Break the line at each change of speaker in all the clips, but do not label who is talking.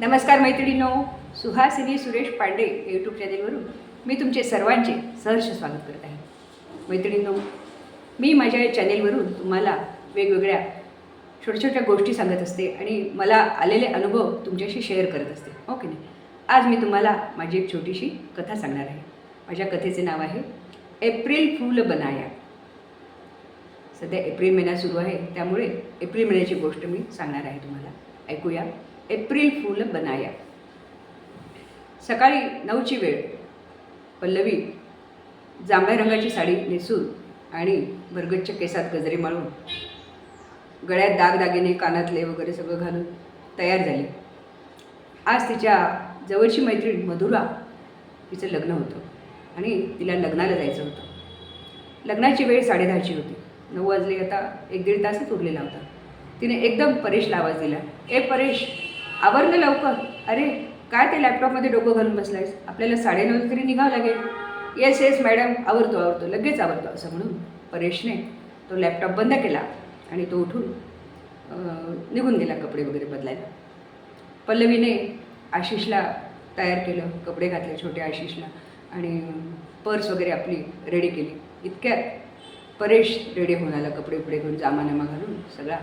नमस्कार मैत्रिणींनो सुहासिनी सुरेश पांडे यूट्यूब चॅनेलवरून मी तुमचे सर्वांचे सहर्ष स्वागत करत आहे. मैत्रिणींनो मी माझ्या या चॅनेलवरून तुम्हाला वेगवेगळ्या छोट्या छोट्या गोष्टी सांगत असते आणि मला आलेले अनुभव तुमच्याशी शेअर करत असते. हो ओके नाही? आज मी तुम्हाला माझी एक छोटीशी कथा सांगणार आहे. माझ्या कथेचे नाव आहे एप्रिल फूल बनाया. सध्या एप्रिल महिना सुरू आहे त्यामुळे एप्रिल महिन्याची गोष्ट मी सांगणार आहे तुम्हाला. ऐकूया. एप्रिल फूल बनाया। सकाळी नऊची वेळ पल्लवी जांभळ्या रंगाची साडी नेसून आणि भरगच्च्या केसात गजरे माळून गळ्यात दागदागिने कानातले वगैरे सगळं घालून तयार झाली. आज तिच्या जवळची मैत्रीण मधुरा तिचं लग्न होतं आणि तिला लग्नाला जायचं होतं. लग्नाची वेळ साडेदहाची होती. नऊ वाजले आता एक दीड तासच उरलेला होता. तिने एकदम परेशला आवाज दिला. ए परेश आवरलं लवकर. अरे काय ते लॅपटॉपमध्ये डोकं घालून बसलायस? आपल्याला साडेनऊ तरी निघावं लागेल. येस येस मॅडम आवरतो आवरतो लगेच आवरतो असं म्हणून परेशने तो लॅपटॉप बंद केला आणि तो उठून निघून गेला कपडे वगैरे बदलायला. पल्लवीने आशिषला तयार केलं कपडे घातले छोट्या आशिषला आणि पर्स वगैरे आपली रेडी केली. इतक्यात परेश रेडी होऊन आला कपडे उपडे घेऊन जामानामा घालून सगळा.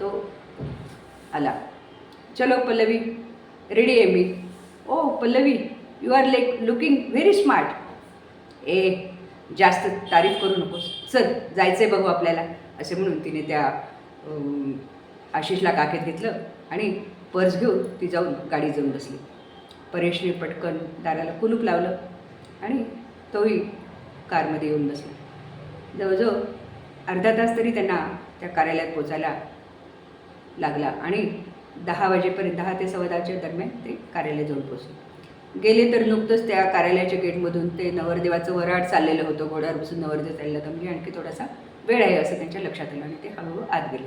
तो आला. चलो पल्लवी रेडी आहे मी. ओ Pallavi you are like looking very smart ए जास्त तारीफ करू नकोस. चल जायचं आहे बघू आपल्याला. असे म्हणून तिने त्या आशिषला काकेत घेतलं आणि पर्स घेऊन ती जाऊन गाडी जाऊन बसली. परेशने पटकन दाराला कुलूप लावलं आणि तोही कारमध्ये येऊन बसला. जवळजवळ अर्धा तास तरी त्यांना त्या कार्यालयात पोचायला लागला आणि दहा वाजेपर्यंत दहा ते सव्वा दहाच्या दरम्यान ते कार्यालय जाऊन पोचले गेले तर नुकतंच त्या कार्यालयाच्या गेटमधून ते नवरदेवाचं वराड चाललेलं होतं. घोड्यावर बसून नवरदेव चाललेला होता. म्हणजे आणखी थोडासा वेळ आहे असं त्यांच्या लक्षात आलं आणि ते हळूहळू आत गेले.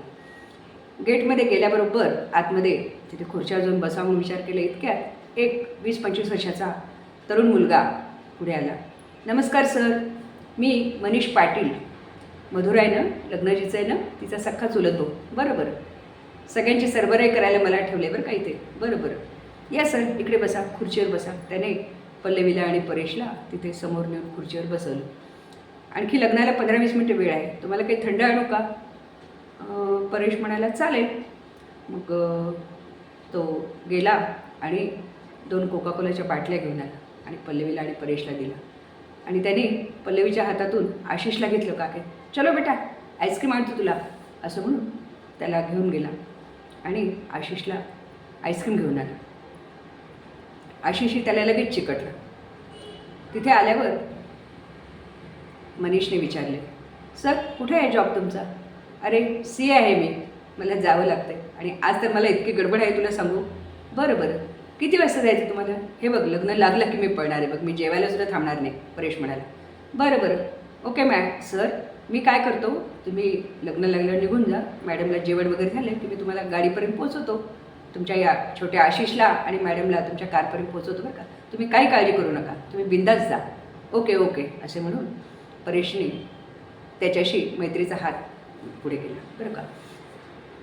गेटमध्ये गेल्याबरोबर आतमध्ये तिथे खुर्च्या जाऊन बसा म्हणून विचार केला. इतक्यात एक वीस पंचवीस वर्षाचा तरुण मुलगा पुढे आला. नमस्कार सर मी मनीष पाटील. मधुरायनं आहे ना लग्नाजीचं आहे ना तिचा सख्खा चुलत भाऊ. बरं बरं सगळ्यांची सरबराई करायला मला ठेवले बरं काही ते बरं बरं. या सर इकडे बसा खुर्चीवर बसा. त्याने पल्लवीला आणि परेशला तिथे समोर नेऊन खुर्चीवर बसवलं. आणखी लग्नाला पंधरा वीस मिनटं वेळ आहे. तुम्हाला काही थंड आणू का? परेश म्हणायला चालेल. मग तो गेला आणि दोन कोकाकोलाच्या बाटल्या घेऊन आला आणि पल्लवीला आणि परेशला दिला. आणि त्याने पल्लवीच्या हातातून आशिषला घेतलं काके. चलो बेटा आईस्क्रीम आणतो तुला. असं म्हणून त्याला घेऊन गेला. आणि आशिषला आईस्क्रीम घेऊन आला. आशिषही त्याला लगेच चिकटला. तिथे आल्यावर मनीषने विचारले सर कुठे आहे जॉब तुमचा? अरे सी आहे मी. मला जावं लागतंय. आणि आज तर मला इतकी गडबड आहे तुला सांगू. बरं बरं. किती वाजता जायचं तुम्हाला? हे बघ लग्न लागलं की मी पळणार आहे. बघ मी जेवायला सुद्धा थांबणार नाही परेश म्हणाला. बरं बरं. ओके मॅ सर मी काय करतो तुम्ही लग्न लागल्यावर निघून जा. मॅडमला जेवण वगैरे झालं की मी तुम्हाला गाडीपर्यंत पोहोचवतो. तुमच्या या छोट्या आशिषला आणि मॅडमला तुमच्या कारपर्यंत पोहोचवतो बरं का. तुम्ही काही काळजी करू नका. तुम्ही बिंदास जा. ओके ओके असे म्हणून परेशने त्याच्याशी मैत्रीचा हात पुढे केला. बरं का.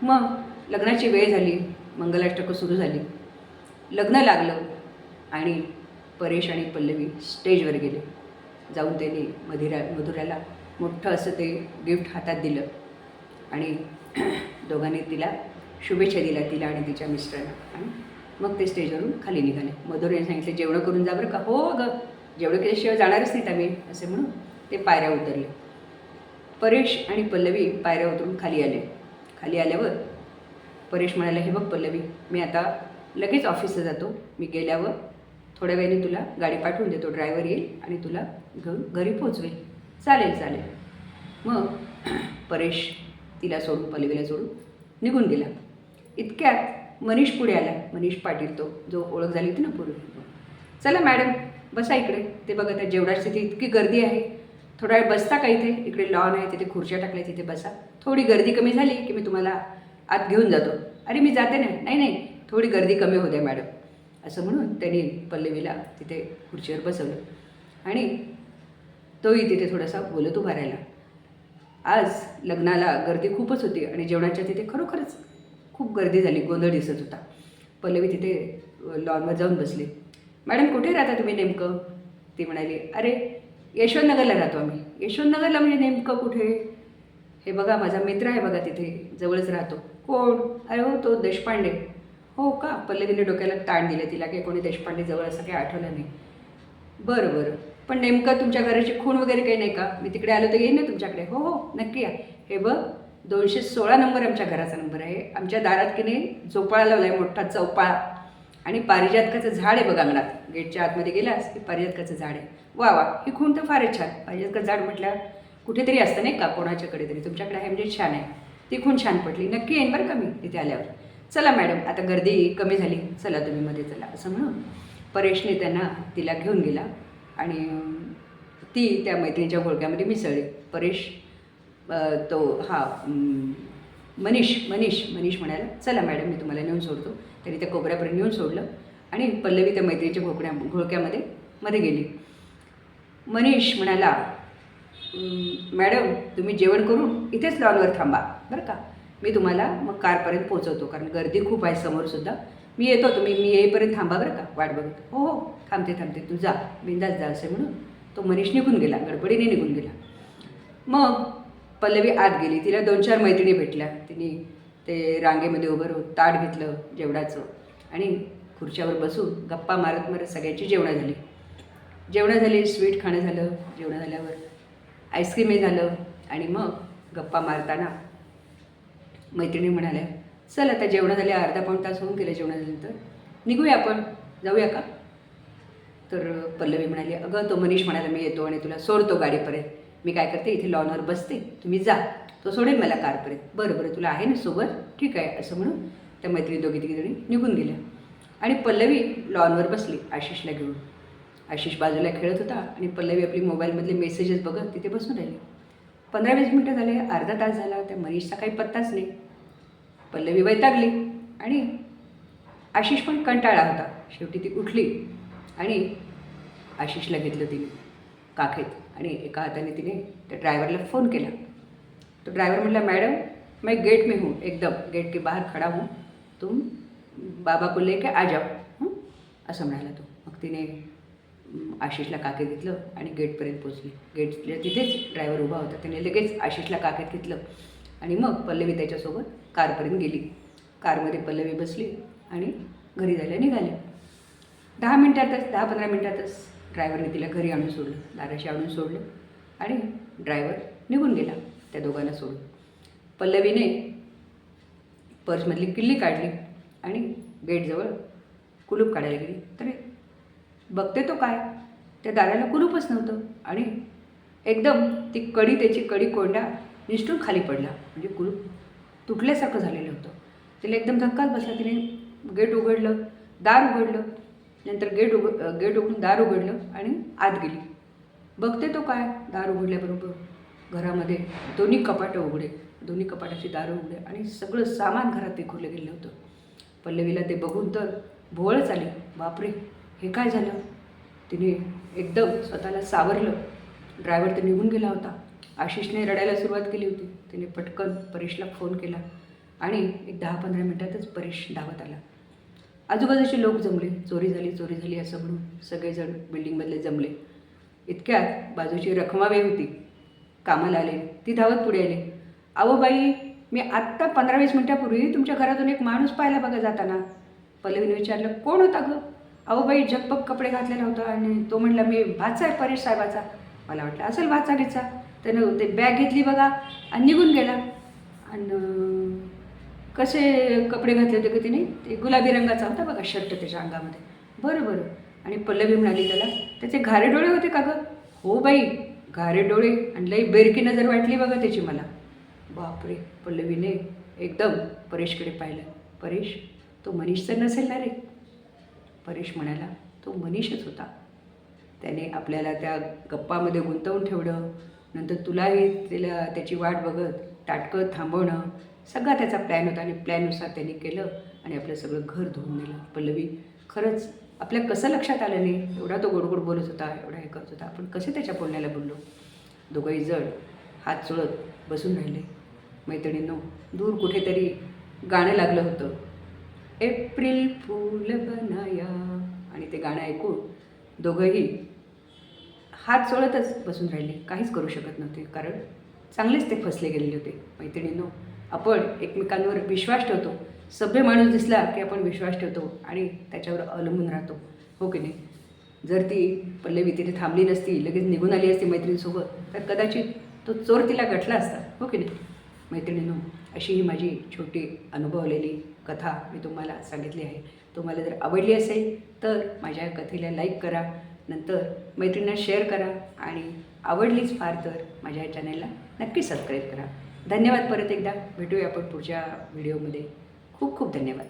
मग लग्नाची वेळ झाली मंगलाष्टकं सुरू झाली. लग्न लागलं आणि परेश आणि पल्लवी स्टेजवर गेले. जाऊन त्यांनी मधुरा मधुराला मोठं असं ते गिफ्ट हातात दिलं. आणि दोघांनी तिला शुभेच्छा दिल्या तिला आणि तिच्या मिस्टरांना. आणि मग ते स्टेजवरून खाली निघाले. मधुरेने सांगितलं जेवढं करून जा बरं का. हो अगं जेवढं केल्याशिवाय जाणारच नाहीत आम्ही असे म्हणून ते पायऱ्या उतरले. परेश आणि पल्लवी पायऱ्या उतरून खाली आले. खाली आल्यावर परेश म्हणाला हे बघ पल्लवी मी आता लगेच ऑफिसला जातो. मी गेल्यावर थोड्या वेळाने तुला गाडी पाठवून देतो. ड्रायव्हर येईल आणि तुला घेऊन घरी पोचवेल चालेल चालेल. मग परेश तिला सोडून पल्लवीला सोडून निघून गेला. इतक्यात मनीष पुढे आला. मनीष पाटील तो जो ओळख झाली होती ना पूर्वी. चला मॅडम बसा इकडे. ते बघा त्या जेवणाची तिथे इतकी गर्दी आहे. थोडा वेळ बसता का इथे? इकडे लॉन आहे तिथे खुर्च्या टाकल्या तिथे बसा. थोडी गर्दी कमी झाली की मी तुम्हाला आत घेऊन जातो. अरे मी जाते ना. नाही नाही. थोडी गर्दी कमी होते मॅडम. असं म्हणून त्यांनी पल्लवीला तिथे खुर्चीवर बसवलं. आणि तोही तिथे थोडासा बोलत उभा राहिला. आज लग्नाला गर्दी खूपच होती आणि जेवणाच्या तिथे खरोखरच खूप गर्दी झाली गोंधळ दिसत होता. पल्लवी तिथे लॉनवर जाऊन बसली. मॅडम कुठे राहता तुम्ही नेमकं? ती म्हणाली अरे यशवंतनगरला राहतो आम्ही. यशवंतनगरला म्हणजे नेमकं कुठे? हे बघा माझा मित्र आहे बघा तिथे जवळच राहतो. कोण? अरे हो तो देशपांडे. हो का? पल्लवीने डोक्याला ताण दिलं तिला काही कोणी देशपांडे जवळ असं काही आठवलं नाही. बरं बरं. पण नेमकं तुमच्या घराची खूण वगैरे काही नाही का? मी तिकडे आलो तर येईन ना तुमच्याकडे? हो हो नक्की या. हे बघ दोनशे सोळा नंबर आमच्या घराचा नंबर आहे. आमच्या दारात की नाही झोपाळा लावला आहे मोठा चौपाळा. आणि पारिजातकाचं झाड आहे बघ अंगणात. गेटच्या आतमध्ये गेलास की पारिजातकाचं झाड आहे. वा वा ही खूण तर फारच छान. पारिजातकाचं झाड म्हटल्यावर कुठेतरी असतं नाही का? कोणाच्याकडे तरी. तुमच्याकडे आहे म्हणजे छान आहे. ती खूण छान पडली. नक्की येईन बरं का मी तिथे आल्यावर. चला मॅडम आता गर्दी कमी झाली. चला तुम्ही मध्ये चला असं म्हणून परेशने त्यांना तिला घेऊन गेला आणि ती त्या मैत्रिणीच्या घोळक्यामध्ये मिसळली. परेश तो हा मनीष मनीष मनीष म्हणाला चला मॅडम मी तुम्हाला नेऊन सोडतो. त्यांनी त्या कोपऱ्यापर्यंत नेऊन सोडलं आणि पल्लवी त्या मैत्रीच्या घोकड्या घोळक्यामध्ये मध्ये गेली. मनीष म्हणाला मॅडम तुम्ही जेवण करून इथेच लॉनवर थांबा बरं का? मी तुम्हाला मग कारपर्यंत पोहोचवतो कारण गर्दी खूप आहे समोरसुद्धा मी येतो तुम्ही मी येईपर्यंत थांबा बरं का वाट बघत. हो हो थांबते थांबते. तू जा बिंदास जा असे म्हणून. तो मनीष निघून गेला गडबडीने निघून गेला. मग पल्लवी आत गेली. तिला दोन चार मैत्रिणी भेटल्या. तिने ते रांगेमध्ये उभं राहून ताट घेतलं जेवणाचं. आणि खुर्च्यावर बसून गप्पा मारत मारत सगळ्यांची जेवणं झाली. जेवणं झाली स्वीट खाणं झालं जेवणं झाल्यावर आईस्क्रीमही झालं. आणि मग गप्पा मारताना मैत्रिणी म्हणाल्या चल आता जेवणं झाले अर्धा पाऊण तास होऊन गेले जेवणा झाल्यानंतर निघूया आपण. जाऊया का? तर पल्लवी म्हणाली अगं तो मनीष म्हणाला मी येतो आणि तुला सोडतो गाडीपर्यंत. मी काय करते इथे लॉनवर बसते. तुम्ही जा. तो सोडेल मला कारपर्यंत. बरं बरं तुला आहे ना सोबत? ठीक आहे असं म्हणून त्या मैत्रिणी दोघी तिघी जणी निघून गेल्या. आणि पल्लवी लॉनवर बसली आशिषला घेऊन. आशिष बाजूला खेळत होता आणि पल्लवी आपली मोबाईलमधले मेसेजेस बघत तिथे बसून राहिली. पंधरा वीस मिनटं झाले अर्धा तास झाला त्या मनीषचा काही पत्ताच नाही. पल्लवी वैतागली आणि आशिष पण कंटाळा होता. शेवटी ती उठली आणि आशिषला घेतलं तिने काखेत आणि एका हाताने तिने त्या ड्रायव्हरला फोन केला. तो ड्रायव्हर म्हटला मॅडम मैं गेट में हूँ एकदम. गेट के बाहर खड़ा हूँ. तुम बाबा को लेके आ जाओ. असं म्हणाला तो. मग तिने आशिषला काकेत घेतलं आणि गेटपर्यंत पोचली गेटच्या तिथेच ड्रायव्हर उभा होता. त्याने लगेच आशिषला काकेत घेतलं. आणि मग पल्लवी त्याच्यासोबत कारपर्यंत गेली. कारमध्ये पल्लवी बसली आणि घरी जायला निघाले. दहा मिनटातच दहा पंधरा मिनटातच ड्रायव्हरने तिला घरी आणून सोडलं दाराशी आणून सोडलं आणि ड्रायव्हर निघून गेला त्या दोघांना सोडून. पल्लवीने पर्समधली किल्ली काढली आणि गेटजवळ कुलूप काढायला गेली. तर बघते तो काय? त्या दाराला कुलूपच नव्हतं आणि एकदम ती कडी त्याची कडी कोंडा निष्ठून खाली पडला. म्हणजे कुलूप तुटल्यासारखं झालेलं होतं. तिला एकदम धक्काच बसला. तिने गेट उघडलं दार उघडलं नंतर गेट उघ गेट उघडून दार उघडलं आणि आत गेली. बघते तो काय? दार उघडल्याबरोबर घरामध्ये दोन्ही कपाटं उघडे दोन्ही कपाटाची दारं उघडे आणि सगळं सामान घरात विखुरलं गेलं होतं. पल्लवीला ते बघून तर भोवळच आली. बापरे हे काय झालं? तिने एकदम स्वतःला सावरलं. ड्रायव्हर तर निघून गेला होता. आशिषने रडायला सुरुवात केली होती. तिने पटकन परेशला फोन केला आणि एक दहा पंधरा मिनटातच परेश धावत आला. आजूबाजूचे लोक जमले. चोरी झाली चोरी झाली असं म्हणून सगळेजण बिल्डिंगमधले जमले. इतक्यात बाजूची रखमाबाई होती. कामाला आले. ती धावत पुढे आली. अहो बाई मी आत्ता पंधरा वीस मिनटापूर्वी तुमच्या घरातून एक माणूस पाहिला बघा जाताना. पल्लवीने विचारलं कोण होता गं? अहो बाई जगपग कपडे घातलेला होता आणि तो म्हटला मी भाचा आहे परेश साहेबाचा मला वाटलं असेल वाचाडीचा त्यानं ते बॅग घेतली बघा आणि निघून गेला. आणि कसे कपडे घातले होते का तिने? ते गुलाबी रंगाचा होता बघा शर्ट त्याच्या अंगामध्ये. बरं बरं. आणि पल्लवी म्हणाली त्याला त्याचे घारे डोळे होते का गं? हो बाई घारे डोळे आणि लई बेरकी नजर वाटली बघा त्याची मला. बापरे पल्लवीने एकदम परेशकडे पाहिलं. परेश तो मनीष तर नसेल ना रे? परेश म्हणाला तो मनीषच होता. त्याने आपल्याला त्या गप्पामध्ये गुंतवून ठेवलं. नंतर तुलाही तिला त्याची वाट बघत ताटकळत थांबवणं सगळा त्याचा प्लॅन होता आणि प्लॅननुसार त्यांनी केलं आणि आपलं सगळं घर धुवून नेलं. पल्लवी खरंच आपल्या कसं लक्षात आलं नाही? एवढा तो गोड गोड बोलत होता एवढा हे करत होता. आपण कसे त्याच्या बोलण्याला बोललो? दोघंही जण हात चुळत बसून राहिले. मैत्रिणींनो दूर कुठेतरी गाणं लागलं होतं. एप्रिल फूल बनाया. आणि ते गाणं ऐकून दोघंही हात सोळतच बसून राहिले. काहीच करू शकत नव्हते कारण चांगलेच ते फसले गेलेले होते. मैत्रिणींनो आपण एकमेकांवर विश्वास ठेवतो. सभ्य माणूस दिसला की आपण विश्वास ठेवतो आणि त्याच्यावर अवलंबून राहतो. हो की नाही? जर ती पल्लवी तिथे थांबली नसती लगेच निघून आली असती मैत्रिणीसोबत तर कदाचित तो चोर तिला गठला असता. हो की नाही? मैत्रिणींनो अशी ही माझी छोटी अनुभवलेली कथा मी तुम्हाला सांगितली आहे. तुम्हाला जर आवडली असेल तर माझ्या कथेला लाईक करा. नंतर मैत्रिणींना शेअर करा आणि आवडलीच फार तर माझ्या चॅनेलला नक्की सबस्क्राईब करा. धन्यवाद परत एकदा. भेटूया आपण पुढच्या व्हिडिओमध्ये खूप खूप धन्यवाद.